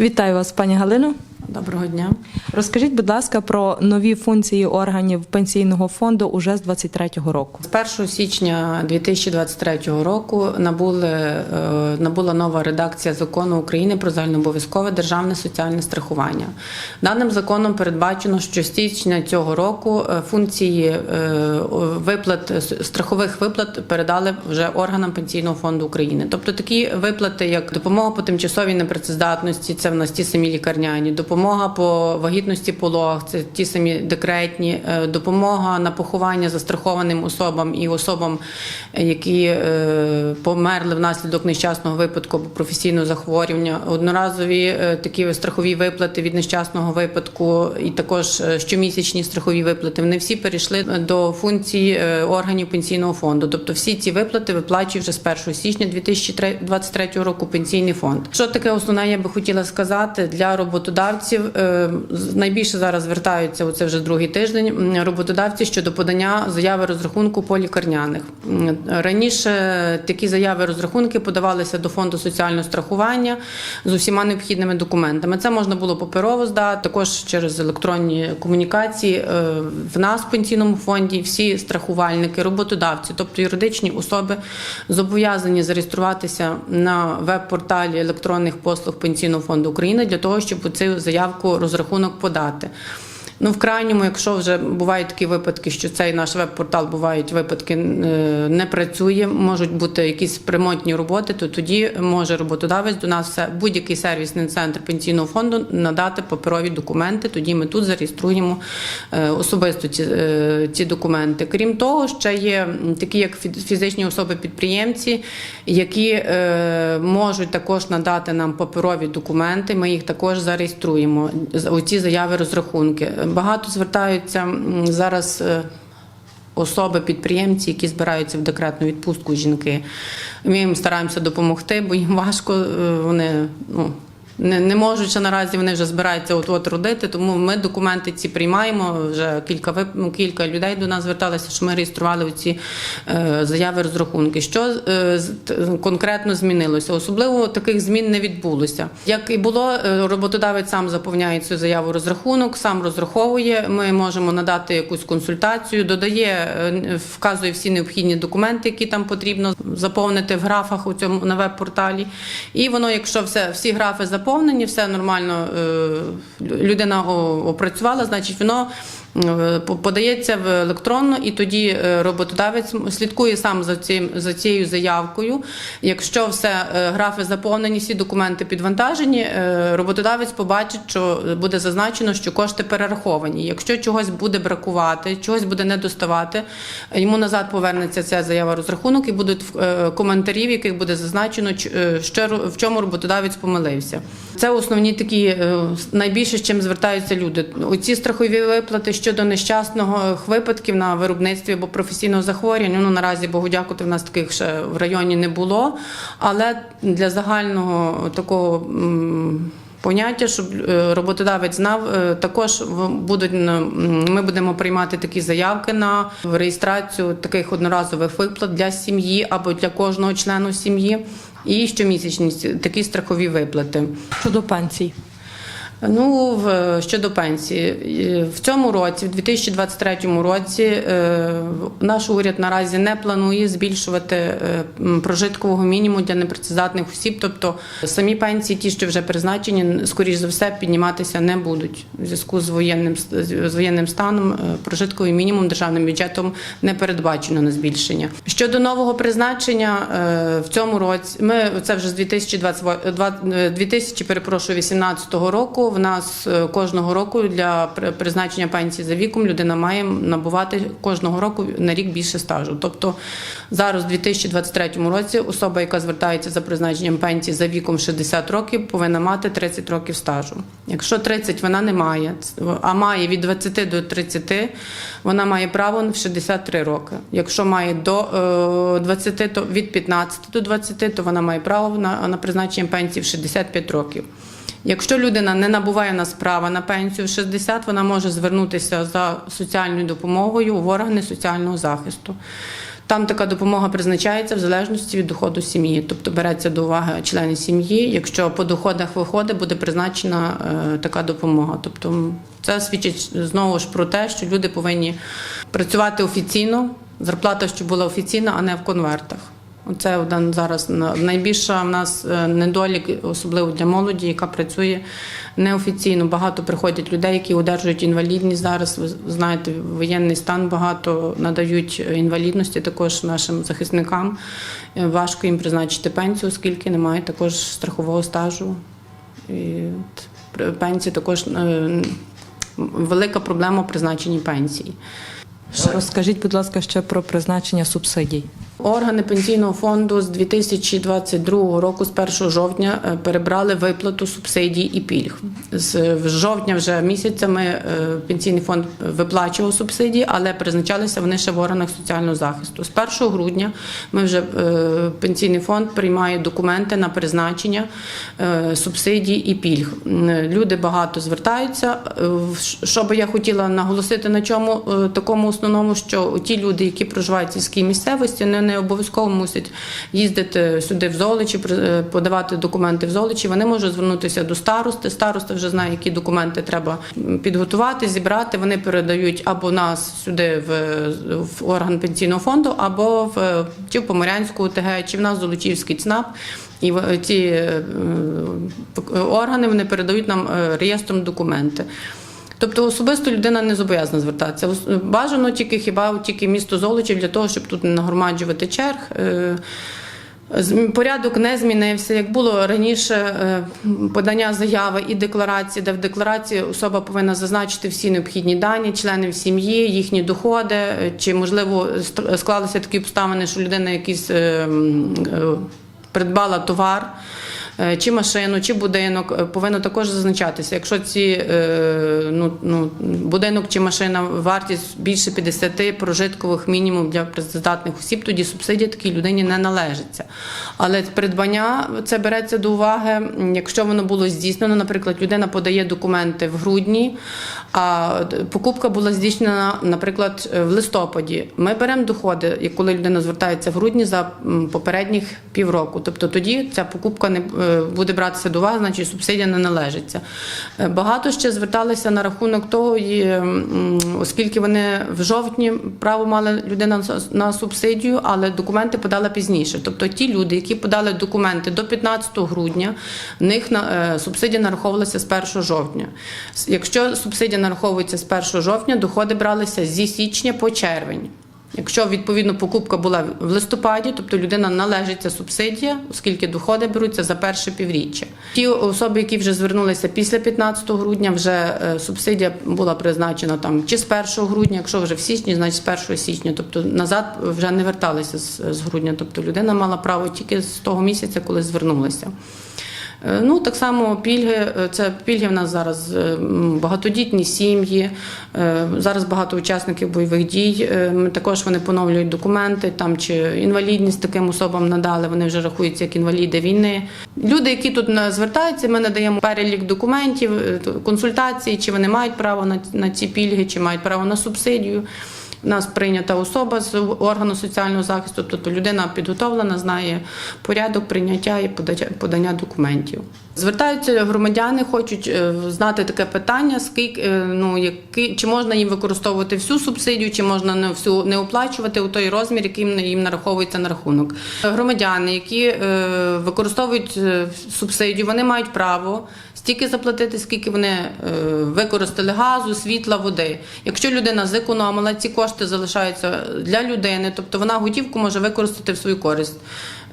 Вітаю вас, пані Галино. Доброго дня. Розкажіть, будь ласка, про нові функції органів пенсійного фонду уже з 23-го року. З 1 січня 2023 року набули, е, набула нова редакція закону України про загальнообов'язкове державне соціальне страхування. Даним законом передбачено, що з січня цього року е, функції е, виплат страхових виплат передали вже органам пенсійного фонду України. Тобто такі виплати, як допомога по тимчасовій непрацездатності, це в нас ті самі лікарняні, допомога по вагітності пологах, це ті самі декретні, е, допомога на поховання застрахованим особам і особам, е, які е, померли внаслідок нещасного випадку або професійного захворювання, одноразові такі страхові виплати від нещасного випадку, і також щомісячні страхові виплати. Вони всі перейшли до функцій е, органів пенсійного фонду. Тобто всі ці виплати виплачує вже з 1 січня 2023 року пенсійний фонд. Що таке основне, я би хотіла сказати для роботодавців. Е, з- Найбільше зараз звертаються оце вже другий тиждень. Роботодавці щодо подання заяви розрахунку по лікарняних. Раніше такі заяви розрахунки подавалися до фонду соціального страхування з усіма необхідними документами. Це можна було паперово здати, також через електронні комунікації. Е, В нас в пенсійному фонді всі страхувальники, роботодавці, тобто юридичні особи, зобов'язані зареєструватися на веб-порталі електронних послуг Пенсійного фонду України для того, щоб цю заявку розрахунок подати. Ну, в крайньому, якщо вже бувають такі випадки, що цей наш веб-портал бувають випадки е, не працює, можуть бути якісь ремонтні роботи, то тоді може роботодавець до нас все будь-який сервісний центр пенсійного фонду надати паперові документи. Тоді ми тут зареєструємо е, особисто ці, е, ці документи. Крім того, ще є такі, як фі- фізичні особи-підприємці, які можуть також надати нам паперові документи. Ми їх також зареєструємо. Оці заяви розрахунки. Багато звертаються зараз. е, Особи, підприємці, які збираються в декретну відпустку, жінки. Ми їм стараємося допомогти, бо їм важко. е, Вони ну, не, не можуть ще наразі, вони вже збираються от от родити. Тому ми документи ці приймаємо. Вже кілька вип- кілька людей до нас зверталися, що ми реєстрували ці е, заяви розрахунки. Що е, конкретно змінилося? Особливо таких змін не відбулося. Як і було, е, роботодавець сам заповняє цю заяву розрахунок, сам розраховує. Ми можемо надати якусь консультацію, додає, е, вказує всі необхідні документи, які там потрібно заповнити в графах у цьому на веб-порталі. І воно, якщо все, всі графи заповнені, все нормально е, людина опрацювала, значить воно. По- Подається в електронно, і тоді е, роботодавець слідкує сам за цим за цією заявкою. Якщо все е, графи заповнені, всі документи підвантажені, е, роботодавець побачить, що буде зазначено, що кошти перераховані. Якщо чогось буде бракувати, чогось буде не доставати, йому назад повернеться ця заява розрахунок і будуть коментарі, в яких буде зазначено, що в чому роботодавець помилився. Це основні такі найбільше, з чим звертаються люди. Оці страхові виплати щодо нещасного випадків на виробництві або професійного захворювання. Ну наразі Богу в нас таких ще в районі не було. Але для загального такого. Поняття, щоб е, роботодавець знав, е, також будуть ми будемо приймати такі заявки на реєстрацію таких одноразових виплат для сім'ї або для кожного члену сім'ї, і щомісячні такі страхові виплати. Щодо пенсій. Ну, в, щодо пенсії, в цьому році, в 2023 році, е, наш уряд наразі не планує збільшувати е, прожиткового мінімуму для непрацездатних осіб. Тобто самі пенсії, ті, що вже призначені, скоріш за все, підніматися не будуть у зв'язку з воєнним з воєнним станом. е, Прожитковий мінімум державним бюджетом не передбачено на збільшення. Щодо нового призначення в цьому році, ми це вже з 2020, 2000, перепрошую, 18 року. В нас е, кожного року для при- призначення пенсії за віком людина має набувати кожного року на рік більше стажу. Тобто зараз, у 2023 році, особа, яка звертається за призначенням пенсії за віком 60 років, повинна мати 30 років стажу. Якщо 30 вона не має, а має від 20 до 30, вона має право в 63 роки. Якщо має до е, 20, то від 15 до 20, то вона має право на, на призначення пенсії в 65 років. Якщо людина не набуває в нас права на пенсію в 60, вона може звернутися за соціальною допомогою в органи соціального захисту. Там така допомога призначається в залежності від доходу сім'ї, тобто береться до уваги члени сім'ї. Якщо по доходах виходить, буде призначена е, така допомога. Тобто це свідчить знову ж про те, що люди повинні працювати офіційно, зарплата щоб була офіційна, а не в конвертах. Це зараз найбільша в нас е, недолік, особливо для молоді, яка працює неофіційно. Багато приходять людей, які одержують інвалідність зараз. Ви знаєте, воєнний стан багато надають інвалідності також нашим захисникам. Е, Важко їм призначити пенсію, оскільки немає також страхового стажу. І пенсії також е, велика проблема в призначенні пенсії. Розкажіть, будь ласка, ще про призначення субсидій. Органи пенсійного фонду з 2022 року, з 1 жовтня, е, перебрали виплату субсидій і пільг. З жовтня вже місяця ми е, пенсійний фонд виплачував субсидії, але призначалися вони ще в органах соціального захисту. З 1 грудня ми вже е, пенсійний фонд приймає документи на призначення субсидій і пільг. Люди багато звертаються. Що би я хотіла наголосити на чому такому основному, що ті люди, які проживають в сільській місцевості, не, не обов'язково мусять їздити сюди в Золочі, е, подавати документи в Золочі. Вони можуть звернутися до старости. Староста вже знає, які документи треба підготувати, зібрати. Вони передають або нас сюди в, в орган пенсійного фонду, або в чи в Поморянську ОТГ, чи в нас Золочівський ЦНАП. І ці е, е, органи вони передають нам е, реєстром документи. Тобто особисто людина не зобов'язана звертатися. Бажано тільки хіба тільки місто Золочів для того, щоб тут не нагромаджувати черг. Е, Порядок не змінився. Як було раніше е, подання заяви і декларації, де в декларації особа повинна зазначити всі необхідні дані, членів сім'ї, їхні доходи, е, чи можливо склалися такі обставини, що людина якийсь е, м, е, придбала товар. Е, Чи машину, чи будинок е, повинно також зазначатися. Якщо ці е, ну, ну, будинок чи машина вартість більше 50 прожиткових мінімум для працездатних осіб, тоді субсидія такій людині не належиться. Але придбання це береться до уваги, якщо воно було здійснено, наприклад, людина подає документи в грудні, а покупка була здійснена, наприклад, в листопаді. Ми беремо доходи, коли людина звертається в грудні за попередніх півроку. Тобто тоді ця покупка не буде братися до уваги, значить субсидія не належиться. Е, Багато ще зверталися на рахунок того, оскільки вони в жовтні право мала людина на субсидію, але документи подала пізніше. Тобто ті люди, які подали документи до 15 грудня, в них е, субсидія нараховувалася з 1 жовтня. Якщо субсидія нараховується з 1 жовтня, доходи бралися зі січня по червень. Якщо відповідно покупка була в листопаді, тобто людина належиться субсидія, оскільки доходи беруться за перше півріччя. Ті особи, які вже звернулися після 15 грудня, вже е, субсидія була призначена там чи з 1 грудня, якщо вже в січні, значить з 1 січня, тобто назад вже не верталися з, з грудня. Тобто людина мала право тільки з того місяця, коли звернулася. Е, Ну, так само пільги. е, Це пільги в нас зараз е, багатодітні сім'ї. Зараз багато учасників бойових дій. Також вони поновлюють документи, там чи інвалідність таким особам надали. Вони вже рахуються як інваліди війни. Люди, які тут звертаються, ми надаємо перелік документів, консультації, чи вони мають право на ці пільги, чи мають право на субсидію. Нас прийнята особа з органу соціального захисту, тобто людина підготовлена, знає порядок прийняття і подання документів. Звертаються громадяни, хочуть е, знати таке питання: скільки е, ну які чи можна їм використовувати всю субсидію, чи можна не всю не оплачувати у той розмір, який їм- нараховується на рахунок. Громадяни, які е, використовують субсидію, вони мають право стільки заплатити, скільки вони використали газу, світла, води. Якщо людина зекономила, ці кошти залишаються для людини, тобто вона готівку може використати в свою користь.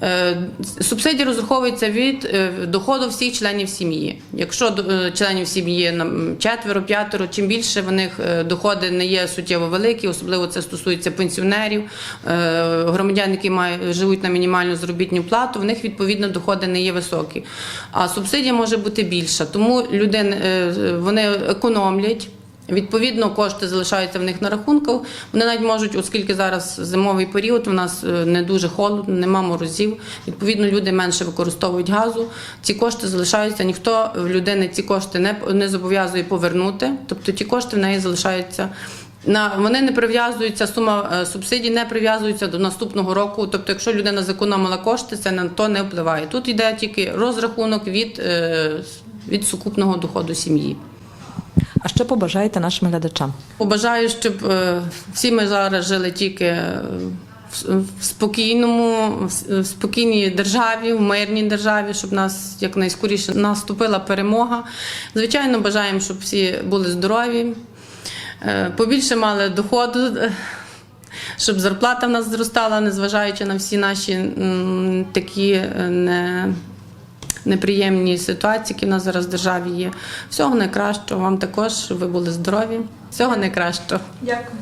Е, Субсидія розраховується від е, доходу всіх членів сім'ї. Якщо е, членів сім'ї четверо, п'ятеро, чим більше в них доходи не є суттєво великі, особливо це стосується пенсіонерів, громадян, які мають, живуть на мінімальну заробітну плату, в них відповідно доходи не є високі. А субсидія може бути більша. Тому людини е, вони економлять. Відповідно, кошти залишаються в них на рахунках. Вони навіть можуть, оскільки зараз зимовий період, у нас е, не дуже холодно, нема морозів. Відповідно, люди менше використовують газу. Ці кошти залишаються. Ніхто в людини ці кошти не, не зобов'язує повернути. Тобто ті кошти в неї залишаються На вони не прив'язуються, сума е, субсидій не прив'язується до наступного року. Тобто, якщо людина зекономила кошти, це на то не впливає. Тут йде тільки розрахунок від, е, від сукупного доходу сім'ї. А що побажаєте нашим глядачам? Побажаю, щоб е, всі ми зараз жили тільки е, в- спокійному, в спокійній державі, в мирній державі, щоб нас якнайскоріше наступила перемога. Звичайно, бажаємо, щоб всі були здорові, е, побільше мали доходу. Щоб зарплата в нас зростала, незважаючи на всі наші такі не, неприємні ситуації, які в нас зараз в державі є. Всього найкращого вам також, ви були здорові. Всього найкращого. Дякую.